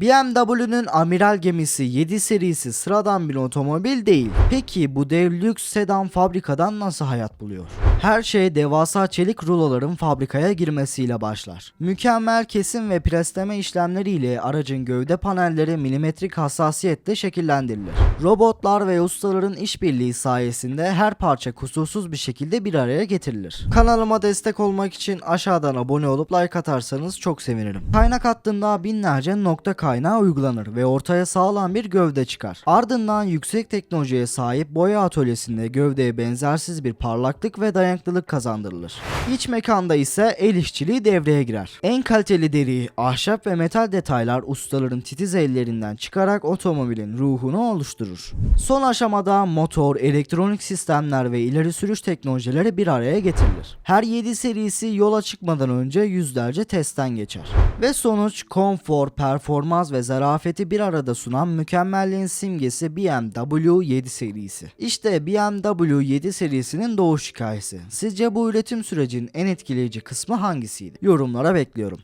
BMW'nün amiral gemisi 7 serisi sıradan bir otomobil değil. Peki bu dev lüks sedan fabrikadan nasıl hayat buluyor? Her şey devasa çelik ruloların fabrikaya girmesiyle başlar. Mükemmel kesim ve presleme işlemleriyle aracın gövde panelleri milimetrik hassasiyetle şekillendirilir. Robotlar ve ustaların işbirliği sayesinde her parça kusursuz bir şekilde bir araya getirilir. Kanalıma destek olmak için aşağıdan abone olup like atarsanız çok sevinirim. Kaynak hattında binlerce nokta kaynağı uygulanır ve ortaya sağlam bir gövde çıkar. Ardından yüksek teknolojiye sahip boya atölyesinde gövdeye benzersiz bir parlaklık ve dayanıklılık kazandırılır. İç mekanda ise el işçiliği devreye girer. En kaliteli deri, ahşap ve metal detaylar ustaların titiz ellerinden çıkarak otomobilin ruhunu oluşturur. Son aşamada motor, elektronik sistemler ve ileri sürüş teknolojileri bir araya getirilir. Her 7 serisi yola çıkmadan önce yüzlerce testten geçer. Ve sonuç konfor, performans ve zarafeti bir arada sunan mükemmelliğin simgesi BMW 7 serisi. İşte BMW 7 serisinin doğuş hikayesi. Sizce bu üretim sürecinin en etkileyici kısmı hangisiydi? Yorumlara bekliyorum.